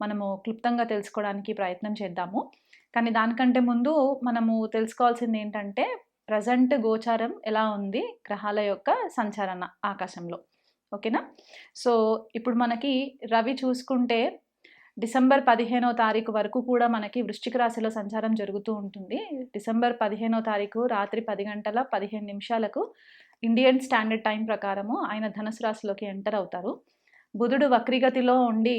మనము క్లుప్తంగా తెలుసుకోవడానికి ప్రయత్నం చేద్దాము. కానీ దానికంటే ముందు మనము తెలుసుకోవాల్సింది ఏంటంటే ప్రజెంట్ గోచారం ఎలా ఉంది గ్రహాల యొక్క సంచారణ ఆకాశంలో. ఓకేనా? సో ఇప్పుడు మనకి రవి చూసుకుంటే డిసెంబర్ పదిహేనో తారీఖు వరకు కూడా మనకి వృశ్చిక రాశిలో సంచారం జరుగుతూ ఉంటుంది. డిసెంబర్ పదిహేనో తారీఖు రాత్రి పది గంటల పదిహేను నిమిషాలకు ఇండియన్ స్టాండర్డ్ టైం ప్రకారము ఆయన ధనుసు రాశిలోకి ఎంటర్ అవుతారు. బుధుడు వక్రిగతిలో ఉండి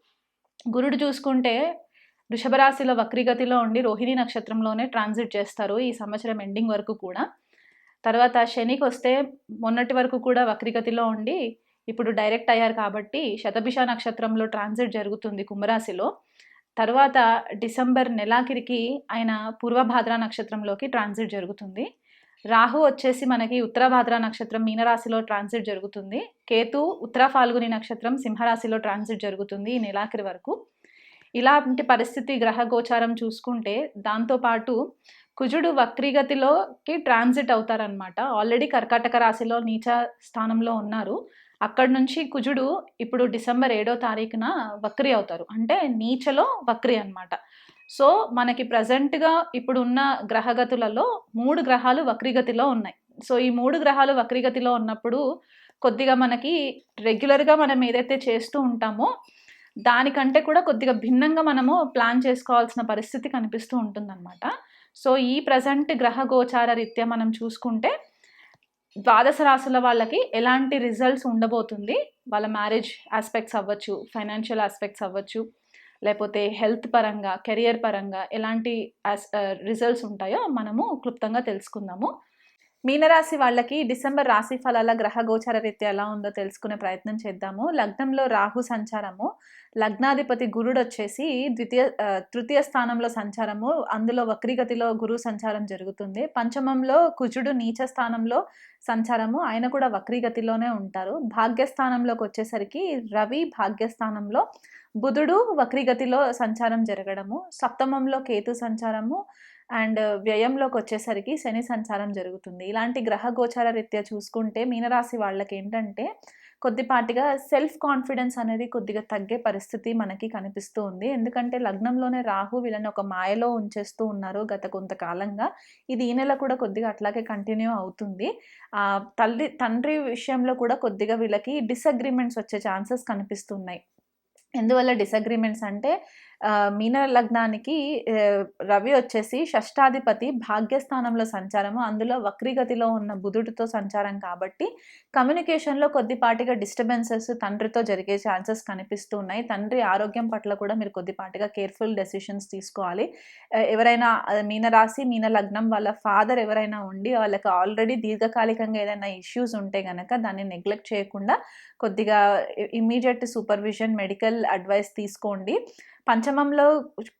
గురుడు చూసుకుంటే వృషభరాశిలో వక్రీగతిలో వక్రిగతిలో ఉండి రోహిణి నక్షత్రంలోనే ట్రాన్సిట్ చేస్తారు ఈ సంవత్సరం ఎండింగ్ వరకు కూడా. తర్వాత శనికి వస్తే మొన్నటి వరకు కూడా వక్రిగతిలో ఉండి ఇప్పుడు డైరెక్ట్ అయ్యారు కాబట్టి శతభిష నక్షత్రంలో ట్రాన్సిట్ జరుగుతుంది కుంభరాశిలో. తర్వాత డిసెంబర్ నెలాఖరికి ఆయన పూర్వభాద్ర నక్షత్రంలోకి ట్రాన్సిట్ జరుగుతుంది. రాహు వచ్చేసి మనకి ఉత్తరభాద్ర నక్షత్రం మీనరాశిలో ట్రాన్సిట్ జరుగుతుంది. కేతు ఉత్తర ఫాల్గుని నక్షత్రం సింహరాశిలో ట్రాన్సిట్ జరుగుతుంది ఈ నెలాఖరి వరకు. ఇలాంటి పరిస్థితి గ్రహ గోచారం చూసుకుంటే దాంతోపాటు కుజుడు వక్రీగతిలోకి ట్రాన్సిట్ అవుతారనమాట ఆల్రెడీ కర్కాటక రాశిలో నీచ స్థానంలో ఉన్నారు. అక్కడి నుంచి కుజుడు ఇప్పుడు డిసెంబర్ ఏడో తారీఖున వక్రి అవుతారు. అంటే నీచలో వక్రి అన్నమాట. సో మనకి ప్రజెంట్గా ఇప్పుడున్న గ్రహగతులలో మూడు గ్రహాలు వక్రిగతిలో ఉన్నాయి. సో ఈ మూడు గ్రహాలు వక్రిగతిలో ఉన్నప్పుడు కొద్దిగా మనకి రెగ్యులర్గా మనం ఏదైతే చేస్తూ ఉంటామో దానికంటే కూడా కొద్దిగా భిన్నంగా మనము ప్లాన్ చేసుకోవాల్సిన పరిస్థితి కనిపిస్తూ ఉంటుందన్నమాట. సో ఈ ప్రజెంట్ గ్రహ గోచార రీత్యా మనం చూసుకుంటే ద్వాదశ రాశుల వాళ్ళకి ఎలాంటి రిజల్ట్స్ ఉండబోతుంది? వాళ్ళ మ్యారేజ్ ఆస్పెక్ట్స్ అవ్వచ్చు ఫైనాన్షియల్ ఆస్పెక్ట్స్ అవ్వచ్చు లేకపోతే హెల్త్ పరంగా కెరియర్ పరంగా ఎలాంటి రిజల్ట్స్ ఉంటాయో మనము క్లుప్తంగా తెలుసుకుందాము. మీనరాశి వాళ్ళకి డిసెంబర్ రాశి ఫలాల గ్రహ గోచార రీత్యా ఎలా ఉందో తెలుసుకునే ప్రయత్నం చేద్దాము. లగ్నంలో రాహు సంచారము. లగ్నాధిపతి గురుడు వచ్చేసి ద్వితీయ తృతీయ స్థానంలో సంచారము అందులో వక్రీగతిలో గురు సంచారం జరుగుతుంది. పంచమంలో కుజుడు నీచ స్థానంలో సంచారము ఆయన కూడా వక్రీగతిలోనే ఉంటారు. భాగ్యస్థానంలోకి వచ్చేసరికి రవి భాగ్యస్థానంలో బుధుడు వక్రీగతిలో సంచారం జరగడము సప్తమంలో కేతు సంచారము అండ్ వ్యయంలోకి వచ్చేసరికి శని సంచారం జరుగుతుంది. ఇలాంటి గ్రహ గోచార రీత్యా చూసుకుంటే మీనరాశి వాళ్ళకి ఏంటంటే కొద్దిపాటిగా సెల్ఫ్ కాన్ఫిడెన్స్ అనేది కొద్దిగా తగ్గే పరిస్థితి మనకి కనిపిస్తూ ఉంది. ఎందుకంటే లగ్నంలోనే రాహు వీళ్ళని ఒక మాయలో ఉంచేస్తూ ఉన్నారు గత కొంతకాలంగా. ఇది ఈ నెల కూడా కొద్దిగా అట్లాగే కంటిన్యూ అవుతుంది. తల్లి తండ్రి విషయంలో కూడా కొద్దిగా వీళ్ళకి డిసగ్రిమెంట్స్ వచ్చే ఛాన్సెస్ కనిపిస్తున్నాయి. ఎందువల్ల డిసగ్రిమెంట్స్ అంటే మీన లగ్నానికి రవి వచ్చేసి షష్టాధిపతి భాగ్యస్థానంలో సంచారము. అందులో వక్రీగతిలో ఉన్న బుధుడితో సంచారం కాబట్టి కమ్యూనికేషన్లో కొద్దిపాటిగా డిస్టర్బెన్సెస్ తండ్రితో జరిగే ఛాన్సెస్ కనిపిస్తూ ఉన్నాయి. తండ్రి ఆరోగ్యం పట్ల కూడా మీరు కొద్దిపాటిగా కేర్ఫుల్ డెసిషన్స్ తీసుకోవాలి. ఎవరైనా మీన మీనరాశి మీన లగ్నం వాళ్ళ ఫాదర్ ఎవరైనా ఉండి వాళ్ళకి ఆల్రెడీ దీర్ఘకాలికంగా ఏదైనా ఇష్యూస్ ఉంటే కనుక దాన్ని నెగ్లెక్ట్ చేయకుండా కొద్దిగా ఇమీడియట్ సూపర్విజన్ మెడికల్ అడ్వైస్ తీసుకోండి. పంచమంలో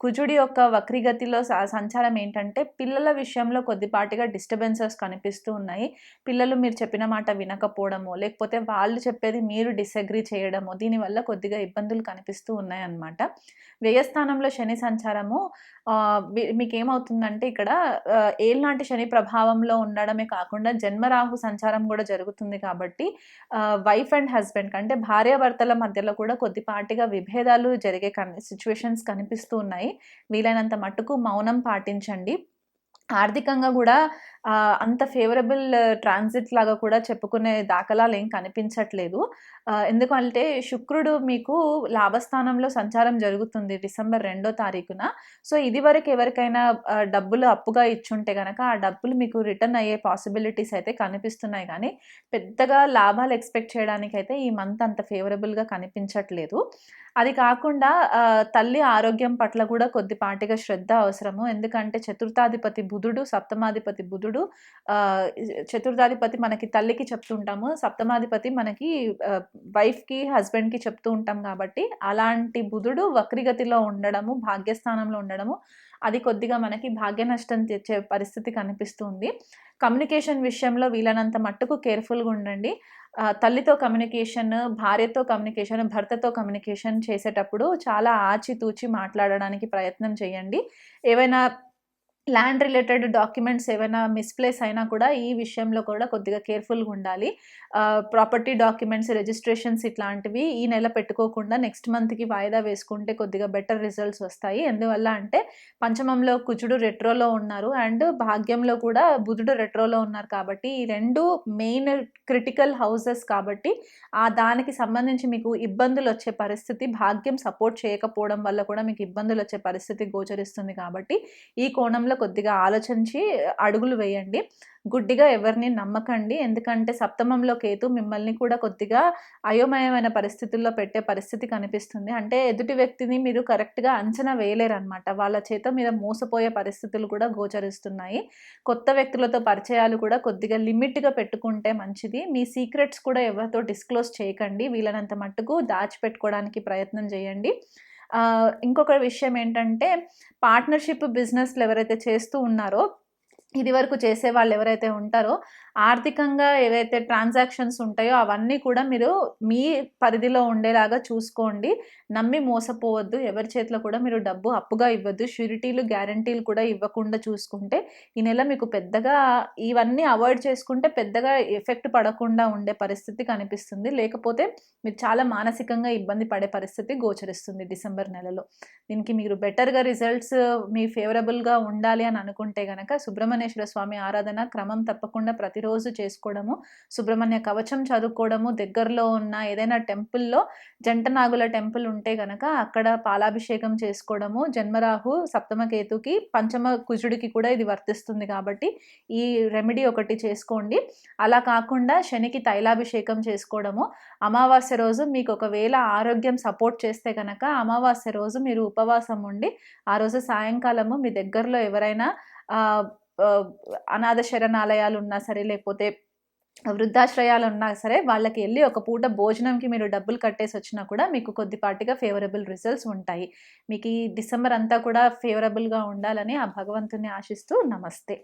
కుజుడి యొక్క వక్రీగతిలో స- సంచారం ఏంటంటే పిల్లల విషయంలో కొద్దిపాటిగా డిస్టర్బెన్సెస్ కనిపిస్తూ ఉన్నాయి. పిల్లలు మీరు చెప్పిన మాట వినకపోవడము లేకపోతే వాళ్ళు చెప్పేది మీరు డిసగ్రీ చేయడము దీనివల్ల కొద్దిగా ఇబ్బందులు కనిపిస్తూ ఉన్నాయి అన్నమాట వ్యయస్థానంలో శని సంచారము మీ- మీకు ఏమవుతుందంటే ఇక్కడ ఏళ్ళనాటి శని ప్రభావంలో ఉండడమే కాకుండా జన్మరాహు సంచారం కూడా జరుగుతుంది కాబట్టి వైఫ్ అండ్ హస్బెండ్ అంటే భార్యాభర్తల మధ్యలో కూడా కొద్దిపాటిగా విభేదాలు జరిగే కన్ సిచ్యువేషన్స్ కనిపిస్తూ ఉన్నాయి వీలైనంత మట్టుకు మౌనం పాటించండి ఆర్థికంగా కూడా అంత ఫేవరబుల్ ట్రాన్సిట్ లాగా కూడా చెప్పుకునే దాఖలాలేం కనిపించట్లేదు. ఎందుకంటే శుక్రుడు మీకు లాభస్థానంలో సంచారం జరుగుతుంది డిసెంబర్ రెండో తారీఖున. సో, ఇది వరకు ఎవరికైనా డబ్బులు అప్పుగా ఇచ్చుంటే కనుక ఆ డబ్బులు మీకు రిటర్న్ అయ్యే పాసిబిలిటీస్ అయితే కనిపిస్తున్నాయి కానీ పెద్దగా లాభాలు ఎక్స్‌పెక్ట్ చేయడానికైతే ఈ మంత్ అంత ఫేవరబుల్‌గా కనిపించట్లేదు. అది కాకుండా తల్లి ఆరోగ్యం పట్ల కూడా కొద్దిపాటిగా శ్రద్ధ అవసరము. ఎందుకంటే చతుర్థాధిపతి బుధుడు, సప్తమాధిపతి బుధుడు చతుర్థాధిపతి మనకి తల్లికి చెప్తుంటాము. సప్తమాధిపతి మనకి వైఫ్‌కి, హస్బెండ్‌కి చెప్తూ ఉంటాం కాబట్టి, అలాంటి బుధుడు వక్రిగతిలో ఉండడము, భాగ్యస్థానంలో ఉండడము, అది కొద్దిగా మనకి భాగ్య నష్టం తెచ్చే పరిస్థితి కనిపిస్తుంది. కమ్యూనికేషన్ విషయంలో వీలైనంత మట్టుకు కేర్‌ఫుల్‌గా ఉండండి. తల్లితో కమ్యూనికేషన్, భార్యతో కమ్యూనికేషన్, భర్తతో కమ్యూనికేషన్ చేసేటప్పుడు చాలా ఆచితూచి మాట్లాడడానికి ప్రయత్నం చేయండి. ఏవైనా ల్యాండ్ రిలేటెడ్ డాక్యుమెంట్స్ ఏవైనా మిస్‌ప్లేస్ అయినా కూడా ఈ విషయంలో కూడా కొద్దిగా కేర్‌ఫుల్‌గా ఉండాలి. ప్రాపర్టీ డాక్యుమెంట్స్, రిజిస్ట్రేషన్స్ ఇట్లాంటివి ఈ నెల పెట్టుకోకుండా నెక్స్ట్ మంత్‌కి వాయిదా వేసుకుంటే కొద్దిగా బెటర్ రిజల్ట్స్ వస్తాయి. ఎందువల్ల అంటే పంచమంలో కుజుడు రెట్రోలో ఉన్నారు. అండ్ భాగ్యంలో కూడా బుధుడు రెట్రోలో ఉన్నారు కాబట్టి, ఈ రెండు మెయిన్ క్రిటికల్ హౌసెస్ కాబట్టి, ఆ దానికి సంబంధించి మీకు ఇబ్బందులు వచ్చే పరిస్థితి భాగ్యం సపోర్ట్ చేయకపోవడం వల్ల కూడా మీకు ఇబ్బందులు వచ్చే పరిస్థితి గోచరిస్తుంది కాబట్టి, ఈ కోణంలో కొద్దిగా ఆలోచించి అడుగులు వేయండి. గుడ్డిగా ఎవరిని నమ్మకండి. ఎందుకంటే సప్తమంలో కేతు మిమ్మల్ని కూడా కొద్దిగా అయోమయమైన పరిస్థితుల్లో పెట్టే పరిస్థితి కనిపిస్తుంది. అంటే ఎదుటి వ్యక్తిని మీరు కరెక్ట్‌గా అంచనా వేయలేరనమాట. వాళ్ళ చేత మీద మోసపోయే పరిస్థితులు కూడా గోచరిస్తున్నాయి. కొత్త వ్యక్తులతో పరిచయాలు కూడా కొద్దిగా లిమిట్‌గా పెట్టుకుంటే మంచిది. మీ సీక్రెట్స్ కూడా ఎవరితో డిస్క్లోజ్ చేయకండి. వీలైనంత మట్టుకు దాచిపెట్టుకోవడానికి ప్రయత్నం చేయండి. ఇంకొక విషయం ఏంటంటే పార్ట్నర్‌షిప్ బిజినెస్‌లు ఎవరైతే చేస్తూ ఉన్నారో, ఇది వరకు చేసే వాళ్ళు ఎవరైతే ఉంటారో, ఆర్థికంగా ఏవైతే ట్రాన్సాక్షన్స్ ఉంటాయో అవన్నీ కూడా మీరు మీ పరిధిలో ఉండేలాగా చూసుకోండి. నమ్మి మోసపోవద్దు. ఎవరి చేతిలో కూడా మీరు డబ్బు అప్పుగా ఇవ్వద్దు. ష్యూరిటీలు, గ్యారంటీలు కూడా ఇవ్వకుండా చూసుకుంటే, ఈ నెల మీకు పెద్దగా ఇవన్నీ అవాయిడ్ చేసుకుంటే పెద్దగా ఎఫెక్ట్ పడకుండా ఉండే పరిస్థితి కనిపిస్తుంది. లేకపోతే మీరు చాలా మానసికంగా ఇబ్బంది పడే పరిస్థితి గోచరిస్తుంది డిసెంబర్ నెలలో. దీనికి మీరు బెటర్‌గా రిజల్ట్స్ మీ ఫేవరబుల్‌గా ఉండాలి అని అనుకుంటే కనుక గనక సుబ్రహ్మణ్యేశ్వర స్వామి ఆరాధన క్రమం తప్పకుండా ప్రతిరోజు చేసుకోవడము, సుబ్రహ్మణ్య కవచం చదువుకోవడము, దగ్గరలో ఉన్న ఏదైనా టెంపుల్‌లో జంటనాగుల టెంపుల్ ఉంటే గనక అక్కడ పాలాభిషేకం చేసుకోవడము, జన్మరాహు, సప్తమకేతుకి పంచమ కుజుడికి కూడా ఇది వర్తిస్తుంది కాబట్టి, ఈ రెమెడీ ఒకటి చేసుకోండి. అలా కాకుండా శనికి తైలాభిషేకం చేసుకోవడము, అమావాస్య రోజు మీకు ఒకవేళ ఆరోగ్యం సపోర్ట్ చేస్తే కనుక అమావాస్య రోజు మీరు ఉపవాసం ఉండి, ఆ రోజు సాయంకాలము మీ దగ్గరలో ఎవరైనా అనాథ శరణాలయాలు ఉన్నా సరే, లేకపోతే వృద్ధాశ్రయాలు ఉన్నా సరే, వాళ్ళకి వెళ్ళి ఒక పూట భోజనంకి మీరు డబ్బులు కట్టేసి వచ్చినా కూడా మీకు కొద్దిపాటిగా ఫేవరబుల్ రిజల్ట్స్ ఉంటాయి. మీకు ఈ డిసెంబర్ అంతా కూడా ఫేవరబుల్‌గా ఉండాలని ఆ భగవంతుని ఆశిస్తూ నమస్తే.